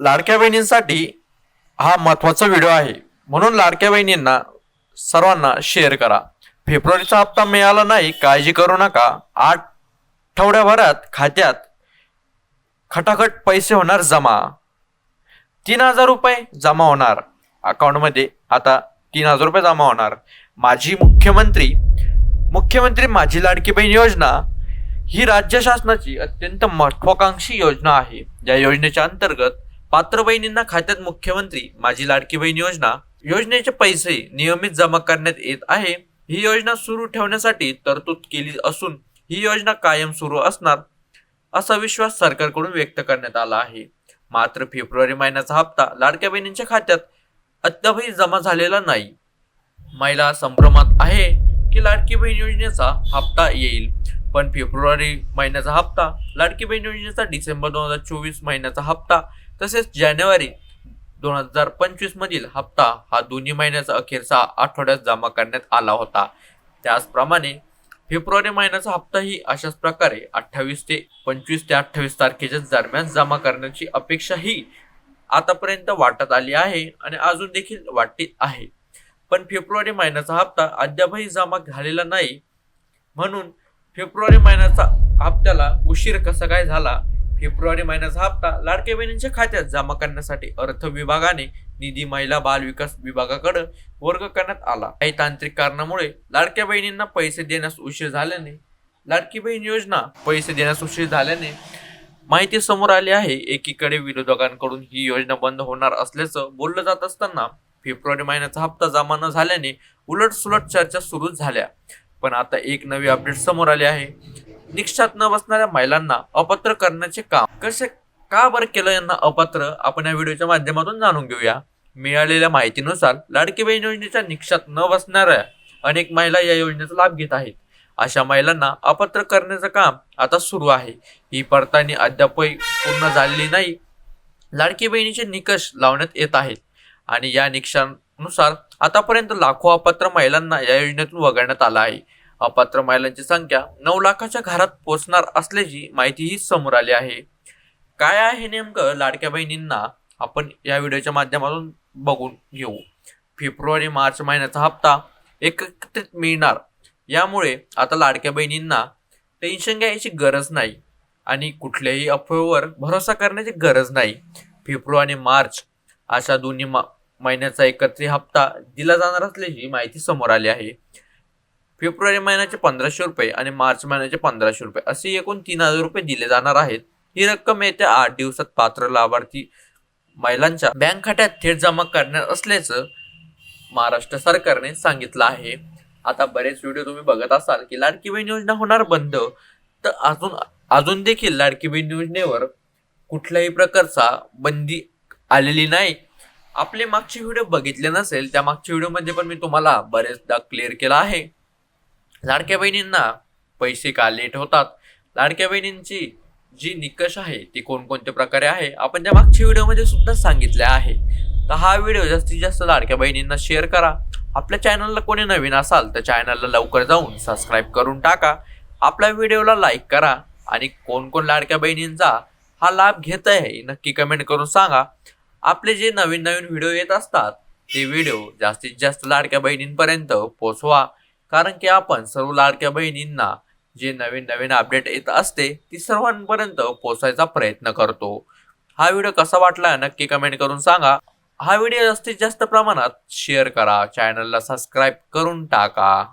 लाडक्या बहिणींसाठी हा महत्त्वाचा व्हिडिओ आहे. म्हणून लाडक्या बहिणींना सर्वांना शेअर करा. फेब्रुवारीचा हप्ता मिळाला नाही काळजी करू नका. आठवड्याभरात खात्यात खटाखट पैसे होणार जमा. तीन हजार रुपये जमा होणार. अकाउंटमध्ये आता तीन हजार रुपये जमा होणार. माजी मुख्यमंत्री मुख्यमंत्री माझी लाडकी बहीण योजना ही राज्य शासनाची अत्यंत महत्वाकांक्षी योजना आहे. या योजनेच्या अंतर्गत पात्र बहिणींना खात्यात मुख्यमंत्री माझी लाडकी बहीण योजना योजनेचे पैसे नियमित जमा करण्यात येत आहे. ही योजना सुरू ठेवण्यासाठी तरतूद केली असून ही योजना कायम सुरू असणार असा विश्वास सरकारकडून व्यक्त करण्यात आला आहे. मात्र फेब्रुवारी महिन्याचा हप्ता लाडक्या बहिणींच्या खात्यात अद्यापही जमा झालेला नाही. महिला संभ्रमात आहे की लाडकी बहीण योजनेचा हप्ता येईल. पण फेब्रुवारी महिन्याचा हप्ता लाडकी बहीण योजनेचा डिसेंबर दोन हजार चोवीस महिन्याचा हप्ता तसेच जानेवारी दोन हजार पंचवीस मधील हप्ता हा दोन्ही महिन्याचा अखेरचा आठवड्यात जमा करण्यात आला होता. त्याचप्रमाणे फेब्रुवारी महिन्याचा हप्ताही अशाच प्रकारे अठ्ठावीस ते पंचवीस ते अठ्ठावीस तारखेच्या दरम्यान जमा करण्याची अपेक्षाही आतापर्यंत वाटत आली आहे आणि अजून देखील वाटते आहे. पण फेब्रुवारी महिन्याचा हप्ता अद्यापही जमा झालेला नाही म्हणून फेब्रुवारी महिन्याचा हप्त्याला उशीर कसा काय झाला फेब्रुवारी महिन्याचा हप्ता लाडक्या बहिणींच्या खात्यात जमा करण्यासाठी अर्थ विभागाने निधी महिला बाल विकास विभागाकडे वर्ग करण्यात आला. काही तांत्रिक कारणामुळे लाडक्या बहिणींना पैसे देण्यास उशीर झाल्याने लाडकी बहीण योजना पैसे देण्यास उशीर झाल्याने माहिती समोर आली आहे. एकीकडे विरोधकांकडून ही योजना बंद होणार असल्याचं बोललं जात असताना फेब्रुवारी महिन्याचा हप्ता जमा न झाल्याने उलट सुलट चर्चा सुरू झाल्या. पण आता एक नवी अपडेट समोर आली आहे. निक्षात न बसणाऱ्या महिलांना अपात्र करण्याचे काम. कसे का बरं केलं यांना अपात्र? आपण या व्हिडिओच्या माध्यमातून जाणून घेऊया. मिळालेल्या माहितीनुसार लाडकी बहीण योजनेच्या निक्षात न बसणाऱ्या अनेक महिला या योजनेचा लाभ घेत आहेत. अशा महिलांना अपात्र करण्याचं काम आता सुरू आहे. ही पडताळणी अद्यापही पूर्ण झालेली नाही. लाडकी बहिणीचे निकष लावण्यात येत आहेत. आणि या निकषानुसार आतापर्यंत लाखो अपात्र महिलांना या योजनेतून वगळण्यात आलं आहे. अपात्र महिलांची संख्या नऊ लाखाच्या घरात पोहोचणार असल्याची माहितीही समोर आली आहे. काय आहे नेमकं लाडक्या बहिणींना? आपण या व्हिडिओच्या माध्यमातून बघून घेऊ. फेब्रुवारी मार्च महिन्याचा हप्ता एकत्रित मिळणार. यामुळे आता लाडक्या बहिणींना टेन्शन घ्यायची गरज नाही आणि कुठल्याही अफवेवर भरोसा करण्याची गरज नाही. फेब्रुवारी आणि मार्च अशा दोन्ही मा महिन्याचा एकत्रित हप्ता दिला जाणार असल्याची माहिती समोर आली आहे. फेब्रुवारी महिन्याचे पंधराशे रुपये आणि मार्च महिन्याचे पंधराशे रुपये असे एकूण तीन हजार रुपये दिले जाणार आहेत. ही रक्कम येत्या आठ दिवसात पात्र लाभार्थी महिलांच्या बँक खात्यात थेट जमा करणार असल्याचं महाराष्ट्र सरकारने सांगितलं आहे. आता बरेच व्हिडिओ तुम्ही बघत असाल की लाडकी बहीण योजना होणार बंद. तर अजून अजून देखील लाडकी बहीण योजनेवर कुठल्याही प्रकारचा बंदी आलेली नाही. आपले मागचे व्हिडिओ बघितले नसेल त्या मागच्या व्हिडिओमध्ये पण मी तुम्हाला बरेचदा क्लिअर केला आहे. लाडक्या बहिणींना पैसे का लेट होतात? लाडक्या बहिणींची जी निकष आहे ती कोणकोणत्या प्रकारे आहे? आपण त्या मागच्या व्हिडिओमध्ये सुद्धा सांगितले आहे. तर हा व्हिडिओ जास्तीत जास्त लाडक्या बहिणींना शेअर करा. आपल्या चॅनलला कोणी नवीन असाल तर चॅनलला लवकर जाऊन सबस्क्राईब करून टाका. आपल्या व्हिडिओला लाईक करा आणि कोण कोण लाडक्या बहिणींचा हा लाभ घेत आहे नक्की कमेंट करून सांगा. आपले जे नवीन नवीन व्हिडिओ येत असतात ते व्हिडिओ जास्तीत जास्त लाडक्या बहिणींपर्यंत पोचवा कारण की आपण सर्व लाडक्या बहिणींना जे नवीन नवीन अपडेट येत असते ती सर्वांपर्यंत पोचायचा प्रयत्न करतो. हा व्हिडिओ कसा वाटला नक्की कमेंट करून सांगा. हा व्हिडिओ जास्तीत जास्त प्रमाणात शेअर करा. चॅनलला सबस्क्राईब करून टाका.